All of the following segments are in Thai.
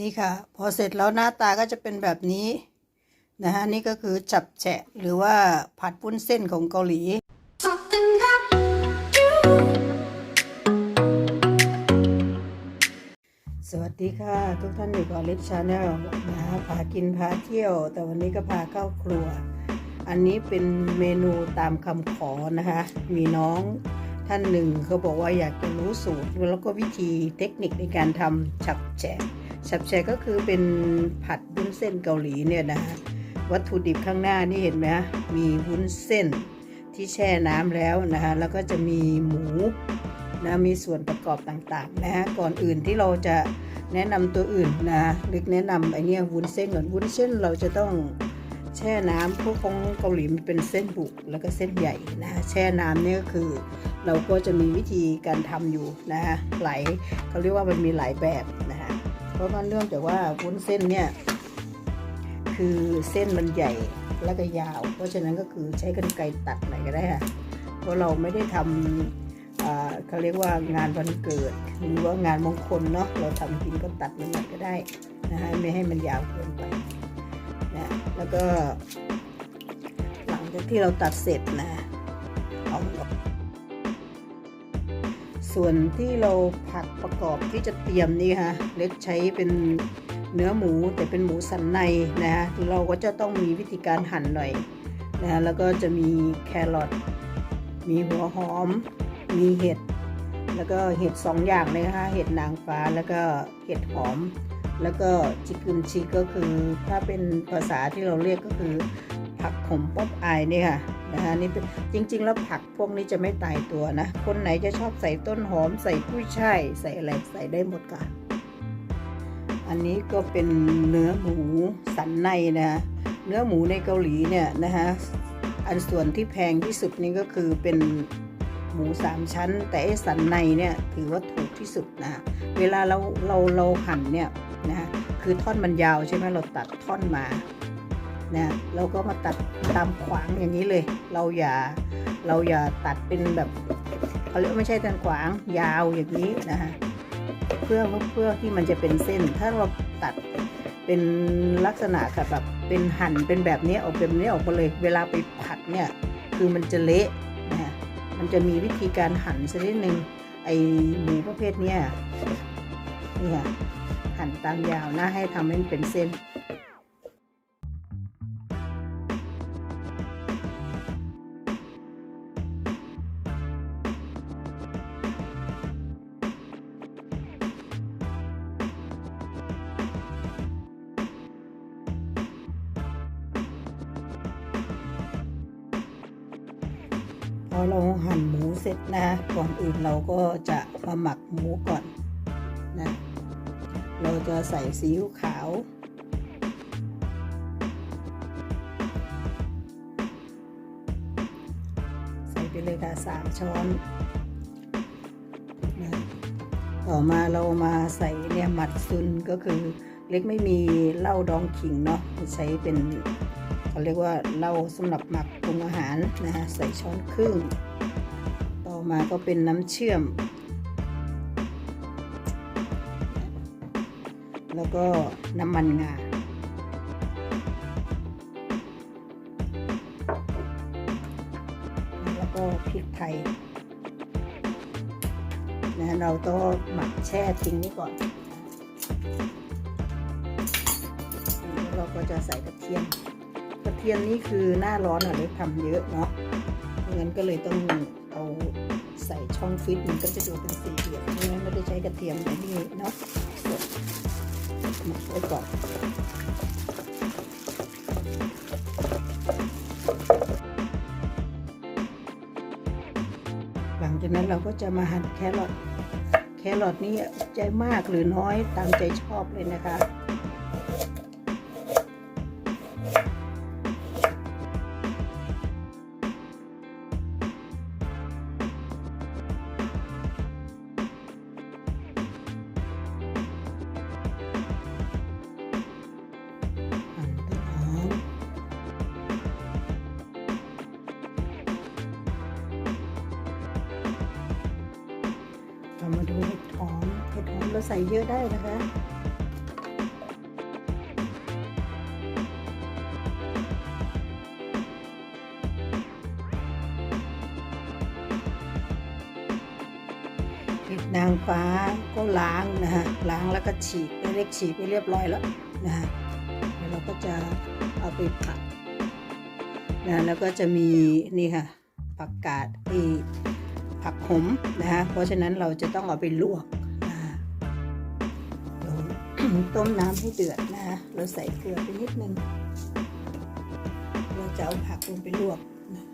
นี่ค่ะ พอเสร็จแล้วหน้าตาก็จะเป็นแบบนี้นะฮะนี่ก็คือจับแฉะหรือว่าผัดปุ้นเส้นของเกาหลีสวัสดีค่ะ ทุกท่านอยู่กับลิฟชาแนลนะฮะพากินพาเที่ยว แต่วันนี้ก็พาเข้าครัว อันนี้เป็นเมนูตามคำขอนะคะ มีน้องท่านหนึ่งเขาบอกว่าอยากจะรู้สูตร แล้วก็วิธีเทคนิคในการทำฉับแฉะ ฉับแฉก็คือเป็นผัดวุ้นเส้นเกาหลีเนี่ยนะฮะวัตถุดิบข้างหน้านี่เห็นไหมฮะมีวุ้นเส้นที่แช่น้ำแล้วนะคะแล้วก็จะมีหมูนะมีส่วนประกอบต่างๆนะฮะก่อนอื่นที่เราจะแนะนำตัวอื่นนะลึกแนะนำไอเนี้ยวุ้นเส้นก่อนวุ้นเส้นเราจะต้องแช่น้ำพวกของเกาหลีมันเป็นเส้นบุกแล้วก็เส้นใหญ่นะฮะแช่น้ำเนี่ยก็คือ เราก็จะมีวิธีการทำอยู่นะฮะหลายเขาเรียกว่ามันมีหลายแบบนะฮะ ราะว่าเนื่องจากว่าวุ้นเส้นเนี่ย คือเส้นมันใหญ่แล้วก็ยาว เพราะฉะนั้นก็คือใช้กรรไกรตัดไหนก็ได้ค่ะ เพราะเราไม่ได้ทำอ่าเขาเรียกว่างานวันเกิด หรือว่างานมงคลเนาะเราทำกินก็ตัดมันหนก็ได้นะฮะไม่ให้มันยาวเกินไปนะแล้วก็ หลังจากที่เราตัดเสร็จนะเอาออก ส่วนที่เราผักประกอบที่จะเตรียมนี่ค่ะเล็กใช้เป็นเนื้อหมูแต่เป็นหมูสันในนะฮะเราก็จะต้องมีวิธีการหั่นหน่อยนะฮะแล้วก็จะมีแครอทมีหัวหอม มีเห็ด แล้วก็เห็ดสองอย่างเลยนะคะเห็ดนางฟ้าแล้วก็เห็ดหอม แล้วก็จิกุมชิก็คือถ้าเป็นภาษาที่เราเรียกก็คือผักขมป๊อปอายนี่ค่ะ นะคะนี่จริง ๆ แล้วผักพวกนี้จะไม่ตายตัวนะ คนไหนจะชอบใส่ต้นหอมใส่กุ้ยช่ายใส่อะไรใส่ได้หมดค่ะอันนี้ก็เป็นเนื้อหมูสันในนะเนื้อหมูในเกาหลีเนี่ยนะคะอันส่วนที่แพงที่สุดนี่ก็คือเป็นหมูสามชั้น แต่ไอ้สันในเนี่ยถือว่าถูกที่สุดนะเวลาเราเราเราหั่นเนี่ยนะคือท่อนมันยาวใช่ไหมเราตัดท่อนมา นะเราก็มาตัดตามขวางอย่างนี้เลย เราอย่าเราอย่าตัดเป็นแบบเขาเรียกไม่ใช่ตันขวางยาวอย่างนี้นะฮะเพื่อเพื่อที่มันจะเป็นเส้น ถ้าเราตัดเป็นลักษณะแบบเป็นหั่นเป็นแบบนี้ออกเป็นนี้ออกมาเลย เวลาไปผัดเนี่ยคือมันจะเละนะฮะมันจะมีวิธีการหั่นสักนิดหนึ่งไอหมูประเภทเนี้ยนี่ค่ะหั่นตามยาวนะให้ทำให้มันเป็นเส้น พอเราหั่นหมูเสร็จนะก่อนอื่นเราก็จะมาหมักหมูก่อนนะเราจะใส่ซีอิ๊วขาว ใส่ไปเลยค่ะสามช้อนนะต่อมาเรามาใส่เนี่ยหมัดซุนก็คือเล็กไม่มีเหล้าดองขิงเนาะใช้เป็นเขาเรียกว่าเหล้าสำหรับหมัก ปรุงอาหารนะฮะใส่ช้อนครึ่ง ต่อมาก็เป็นน้ำเชื่อม แล้วก็น้ำมันงาแล้วก็พริกไทยนะเราต้องหมักแช่ทิ้งไว้ก่อน แล้วเราก็จะใส่กระเทียม ทียมนี่คือหน้าร้อนอะเลยทำเยอะเนาะงั้นก็เลยต้องเอาใส่ช่องฟิตมันก็จะดูเป็นสี่เหลี่ยมไม่งั้นไม่ได้ใช้กระเทียมแบบนี้เนาะหมักไว้ก่อนหลังจากนั้นเราก็จะมาหั่นแครอทแครอทนี่ใจมากหรือน้อยตามใจชอบเลยนะคะ เราใส่เยอะได้นะคะเห็ดนางฟ้าก็ล้างนะฮะล้างแล้วก็ฉีกไปเล็กฉีกไปเรียบร้อยแล้วนะฮะเดี๋ยวเราก็จะเอาไปผัดนะแล้วก็จะมีนี่ค่ะผักกาดที่ผักขมนะฮะเพราะฉะนั้นเราจะต้องเอาไปลวก ต้มน้ำให้เดือดนะฮะเราใส่เกลือไปนิดนึง เราจะเอาผักลงไปลวกนะ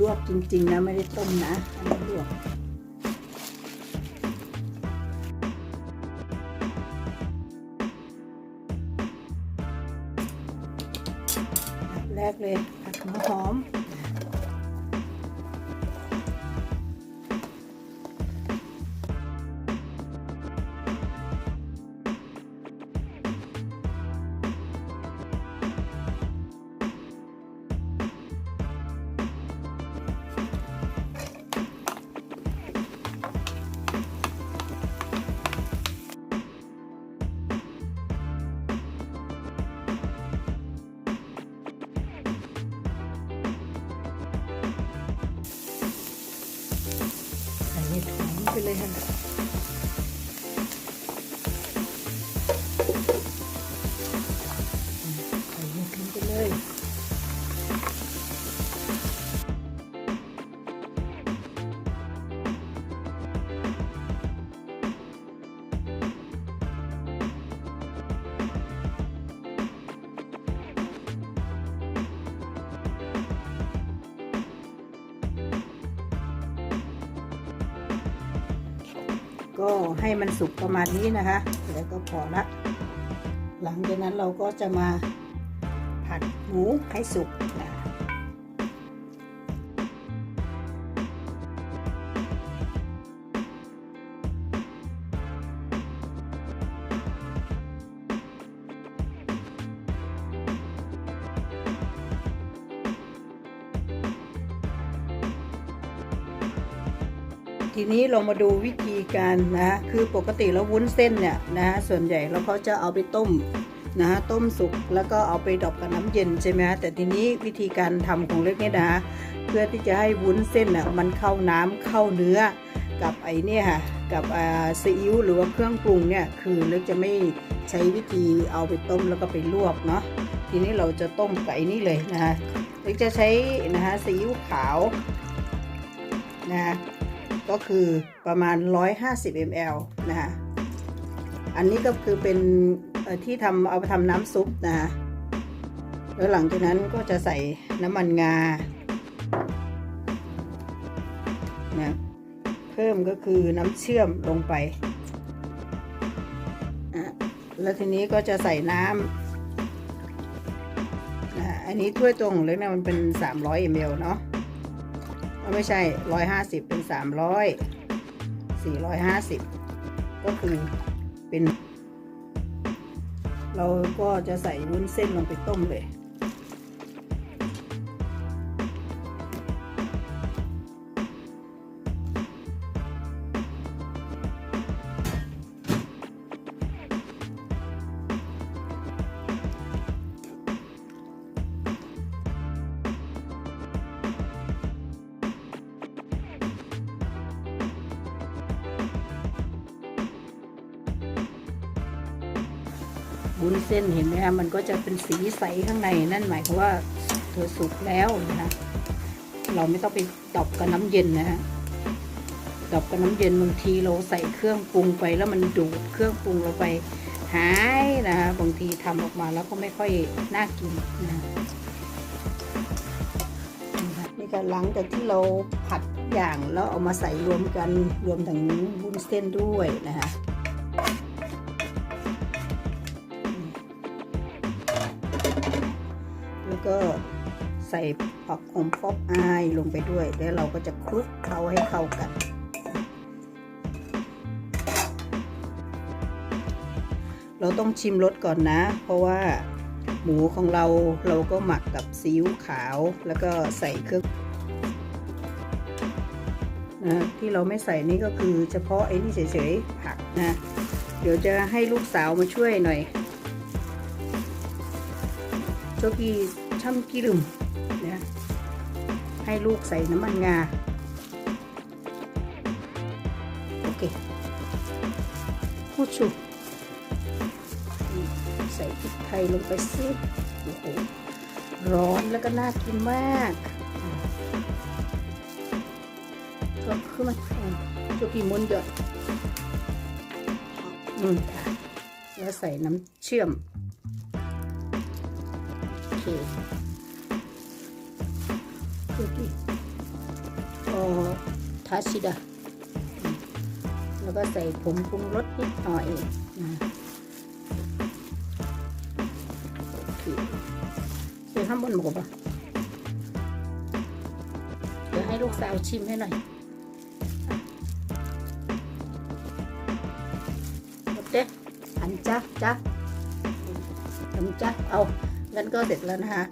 ลวกจริงๆนะไม่ได้ต้มนะอันนี้ลวกแรกเลยผัดหัวหอม ห ก็ให้มันสุกประมาณนี้นะคะ แล้วก็พอละ หลังจากนั้นเราก็จะมาผัดหมูให้สุกนะ ทีนี้เรามาดูวิธีการนะคือปกติแล้ววุ้นเส้นเนี่ยนะส่วนใหญ่เราก็จะเอาไปต้มนะฮะต้มสุกแล้วก็เอาไปดอกกับน้ำเย็นใช่ไหมฮะแต่ทีนี้วิธีการทำของเล็กเนี่ยนะฮะเพื่อที่จะให้วุ้นเส้นน่ะมันเข้าน้ำเข้าเนื้อ กับไอเนี่ยค่ะกับอ่าซีอิ๊วหรือว่าเครื่องปรุงเนี่ยคือเล็กจะไม่ใช้วิธีเอาไปต้มแล้วก็ไปลวกเนาะทีนี้เราจะต้มกับไอ้นี่เลยนะคะเล็กจะใช้นะฮะซีอิ๊วขาวนะฮะ ก็คือประมาณ 150 ml นะคะอันนี้ก็คือเป็นที่ทำเอาไปทำน้ำซุปนะคะแล้วหลังจากนั้นก็จะใส่น้ำมันงานะเพิ่มก็คือน้ำเชื่อมลงไปอะแล้วทีนี้ก็จะใส่น้ำนะอันนี้ถ้วยตวงเล็กเนี่ยมันเป็น 300 ml เนาะ ไม่ใช่ร้อยห้าสิบเป็นสามร้อยสี่ร้อยห้าสิบก็คือเป็น เราก็จะใส่วุ้นเส้นลงไปต้มเลย วุ้นเส้นเห็นไหมคะมันก็จะเป็นสีใสข้างในนั่นหมายความว่าเธอสุกแล้วนะคะเราไม่ต้องไปตอบกับน้ำเย็นนะฮะตอบกับน้ำเย็นบางทีเราใส่เครื่องปรุงไปแล้วมันดูดเครื่องปรุงเราไปหายนะคะบางทีทำออกมาแล้วก็ไม่ค่อยน่ากินนะนี่ค่ะนี่ก็หลังจากที่เราผัดทุกอย่างแล้วเอามาใส่รวมกันรวมถึงวุ้นเส้นด้วยนะคะ ใส่ผักขมป๊อปอายลงไปด้วย แล้วเราก็จะคลุกเคล้าให้เข้ากัน เราต้องชิมรสก่อนนะ เพราะว่าหมูของเราเราก็หมักกับซีอิ๊วขาว แล้วก็ใส่เครื่องนะที่เราไม่ใส่นี่ก็คือเฉพาะไอ้นี่เฉยๆผักนะ เดี๋ยวจะให้ลูกสาวมาช่วยหน่อย 저기 참기름 네. ให้ลูกใส่น้ำมันงา โอเคผู้ชุบใส่พริกไทยลงไปสิโอ้โหร้อนแล้วก็น่ากินมากก็ขึ้นมาจุกีมุนหยดอืมค่ะ แล้วใส่น้ำเชื่อม โอเค จุกี่โอทาชิดะแล้วก็ใส่ผงปรุงรสนิดหน่อยนะโอเคเดี๋ยวข้บนหมูปะเดี๋ยวให้ลูกสาวชิมให้หน่อยหมดเด้อันจ้าจ้าอันจ้าเอางั้นก็เสร็จแล้วนะคะ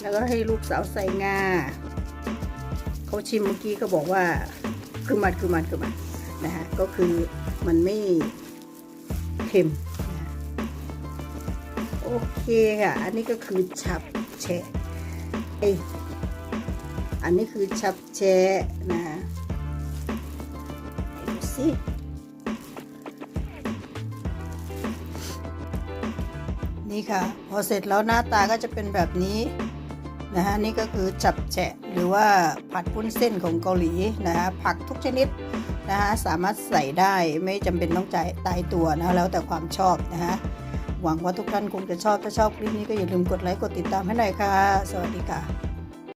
แล้วก็ให้ลูกสาวใส่งา เขาชิมเมื่อกี้ก็บอกว่าคือมันคือมันคือมันนะฮะก็คือมันไม่เค็มโอเคค่ะ อันนี้ก็คือฉับแฉะเอยอันนี้คือฉับแฉะนะฮะดูสินี่ค่ะ พอเสร็จแล้วหน้าตาก็จะเป็นแบบนี้ นะฮะนี่ก็คือจับแฉะหรือว่าผัดพุ้นเส้นของเกาหลีนะฮะผักทุกชนิดนะคะสามารถใส่ได้ไม่จำเป็นต้องจ่ายตายตัวนะแล้วแต่ความชอบนะคะหวังว่าทุกท่านคงจะชอบถ้าชอบคลิปนี้ก็อย่าลืมกดไลค์กดติดตามให้หน่อยค่ะ สวัสดีค่ะ